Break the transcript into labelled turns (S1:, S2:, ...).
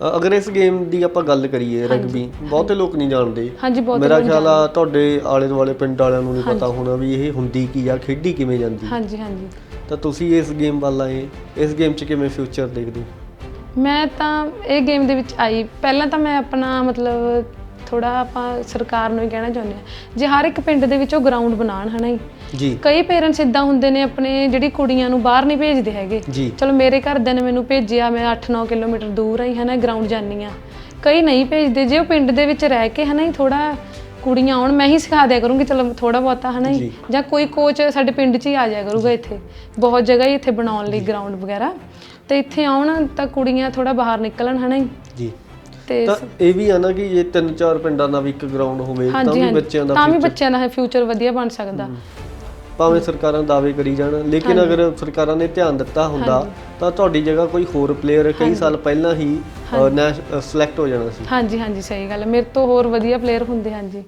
S1: ਅਗਰ ਇਸ ਗੇਮ ਦੀ ਆਪਾਂ ਗੱਲ ਕਰੀਏ ਰਗਬੀ ਬਹੁਤੇ ਲੋਕ ਨਹੀਂ ਜਾਣਦੇ।
S2: ਹਾਂਜੀ ਬਹੁਤ
S1: ਮੇਰਾ ਖਿਆਲ ਆ ਤੁਹਾਡੇ ਆਲੇ ਦੁਆਲੇ ਪਿੰਡ ਵਾਲਿਆਂ ਨੂੰ ਨਹੀਂ ਪਤਾ ਹੋਣਾ ਵੀ ਇਹ ਹੁੰਦੀ ਕੀ ਆ ਖੇਡੀ ਕਿਵੇਂ ਜਾਂਦੀ।
S2: ਹਾਂਜੀ ਹਾਂਜੀ।
S1: ਤਾਂ ਤੁਸੀਂ ਇਸ ਗੇਮ ਵੱਲ ਆਏ ਇਸ ਗੇਮ 'ਚ ਕਿਵੇਂ ਫਿਊਚਰ ਦੇਖਦੇ
S2: ਮੈਂ ਤਾਂ ਇਹ ਗੇਮ ਦੇ ਵਿੱਚ ਆਈ। ਪਹਿਲਾਂ ਤਾਂ ਮੈਂ ਆਪਣਾ ਮਤਲਬ ਥੋੜਾ ਆਪਾਂ ਸਰਕਾਰ ਨੂੰ ਹੀ ਕਹਿਣਾ ਚਾਹੁੰਦੇ ਹਾਂ। ਜੇ ਹਰ ਇੱਕ ਪਿੰਡ ਦੇ ਵਿੱਚ ਉਹ ਗਰਾਊਂਡ ਬਣਾਉਣ ਹਨਾ ਜੀ? ਕਈ ਪੇਰੈਂਟਸ ਇਦਾਂ ਹੁੰਦੇ ਨੇ ਆਪਣੇ ਜਿਹੜੀ ਕੁੜੀਆਂ ਨੂੰ ਬਾਹਰ ਨਹੀਂ ਭੇਜਦੇ ਹੈਗੇ। ਚਲੋ ਮੇਰੇ ਘਰਦਿਆਂ ਨੇ ਮੈਨੂੰ ਭੇਜਿਆ ਮੈਂ 8-9 ਕਿਲੋਮੀਟਰ ਦੂਰ ਆਈ ਹਨਾ ਗਰਾਊਂਡ ਜਾਨੀ ਆ ਕਈ ਨਹੀਂ ਭੇਜਦੇ। ਜੇ ਉਹ ਪਿੰਡ ਦੇ ਵਿੱਚ ਰਹਿ ਕੇ ਹਨਾ ਥੋੜਾ ਕੁੜੀਆਂ ਆਉਣ ਮੈਂ ਹੀ ਸਿਖਾ ਦਿਆ ਕਰੂੰਗੀ ਚਲੋ ਥੋੜਾ ਬਹੁਤਾ ਹਨਾ ਜੀ। ਕੋਈ ਕੋਚ ਸਾਡੇ ਪਿੰਡ 'ਚ ਹੀ ਆ ਜਾਇਆ ਕਰੂਗਾ ਇੱਥੇ। ਬਹੁਤ ਜਗ੍ਹਾ ਹੀ ਇੱਥੇ ਬਣਾਉਣ ਲਈ ਗਰਾਊਂਡ ਵਗੈਰਾ। ਤੇ ਇੱਥੇ ਆਉਣ ਤਾਂ ਕੁੜੀਆਂ ਥੋੜਾ ਬਾਹਰ ਨਿਕਲਣ ਹਨਾ
S1: ਜੀ।
S2: ਤੇ
S1: ਤਾਂ ਇਹ ਵੀ ਆ ਨਾ ਕਿ ਜੇ ਤਿੰਨ ਚਾਰ ਪਿੰਡਾਂ ਦਾ ਵੀ ਇੱਕ ਗਰਾਊਂਡ ਹੋਵੇ ਤਾਂ
S2: ਹਾਂਜੀ
S1: ਵੀ
S2: ਹਾਂਜੀ।
S1: ਬੱਚਿਆਂ ਦਾ
S2: ਤਾਂ ਵੀ
S1: future-
S2: ਬੱਚਿਆਂ ਦਾ ਫਿਊਚਰ ਵਧੀਆ ਬਣ ਸਕਦਾ।
S1: ਭਾਵੇਂ ਸਰਕਾਰਾਂ ਦਾਅਵੇ ਕਰੀ ਜਾਣ ਲੇਕਿਨ ਅਗਰ ਸਰਕਾਰਾਂ ਨੇ ਧਿਆਨ ਦਿੱਤਾ ਹੁੰਦਾ ਤਾਂ ਤੁਹਾਡੀ ਜਗ੍ਹਾ ਕੋਈ ਹੋਰ ਪਲੇਅਰ ਕਈ ਸਾਲ ਪਹਿਲਾਂ ਹੀ ਸਿਲੈਕਟ ਹੋ ਜਾਣਾ ਸੀ।
S2: ਹਾਂਜੀ ਹਾਂਜੀ ਸਹੀ ਗੱਲ ਹੈ। ਮੇਰੇ ਤੋਂ ਹੋਰ ਵਧੀਆ ਪਲੇਅਰ ਹੁੰਦੇ ਹਾਂਜੀ।